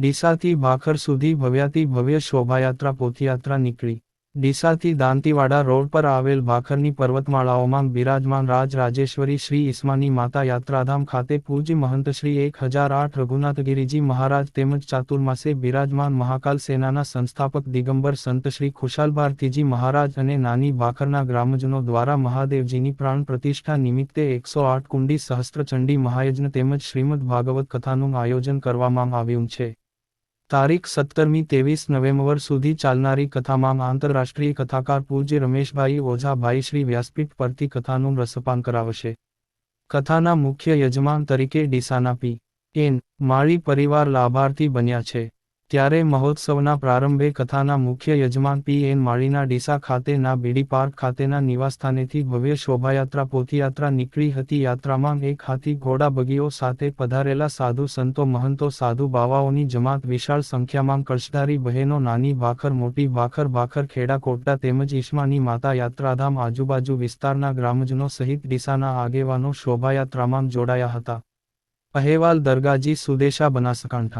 ડીસાથી ભાખર સુધી ભવ્યાતી ભવ્ય શોભાયાત્રા પોથયાત્રા નીકળી. ડીસાથી દાંતીવાડા રોડ પર આવેલ ભાખરની પર્વતમાળાઓમાં બિરાજમાન રાજ રાજેશ્વરી શ્રી ઇસ્માની માતા યાત્રાધામ ખાતે પૂજ્ય મહંત શ્રી એક હજાર આઠ રઘુનાથગીરીજી મહારાજ તેમજ ચાતુર્માસે બિરાજમાન મહાકાલ સેનાના સંસ્થાપક દિગંબર સંત શ્રી ખુશાલ ભારતીજી મહારાજ અને નાની ભાખરના ગ્રામજનો દ્વારા મહાદેવજીની પ્રાણ પ્રતિષ્ઠા નિમિત્તે એકસો આઠ કુંડી સહસ્ત્રચંડી મહાયજ્ઞ તેમજ શ્રીમદ ભાગવત કથાનું આયોજન કરવામાં આવ્યું છે. તારીખ સત્તરમી ત્રેવીસ નવેમ્બર સુધી ચાલનારી કથામાં આંતરરાષ્ટ્રીય કથાકાર પૂજ્ય રમેશભાઈ ઓઝાભાઈ શ્રી વ્યાસપીઠ પરથી કથાનું રસપાન કરાવશે. કથાના મુખ્ય યજમાન તરીકે ડીસાના પી. એન. માળી પરિવાર લાભાર્થી બન્યા છે. ત્યારે મહોત્સવના પ્રારંભે કથાના મુખ્ય યજમાન પી. એન. માળીના ડીસા ખાતેના બીડી પાર્ક ખાતેના નિવાસસ્થાનેથી ભવ્ય શોભાયાત્રા પોથયાત્રા નીકળી હતી. યાત્રામાં એક હાથી ઘોડા બગીઓ સાથે પધારેલા સાધુ સંતો, મહંતો, સાધુ બાવાઓની જમાત વિશાળ સંખ્યામાં કળશધારી બહેનો, નાની ભાખર, મોટી ભાખર ભાખર ખેડા કોટડા તેમજ ઈશ્માની માતા યાત્રાધામ આજુબાજુ વિસ્તારના ગ્રામજનો સહિત ડીસાના આગેવાનો શોભાયાત્રામાં જોડાયા હતા. અહેવાલ દરગાજી સુદેશા બનાસકાંઠા.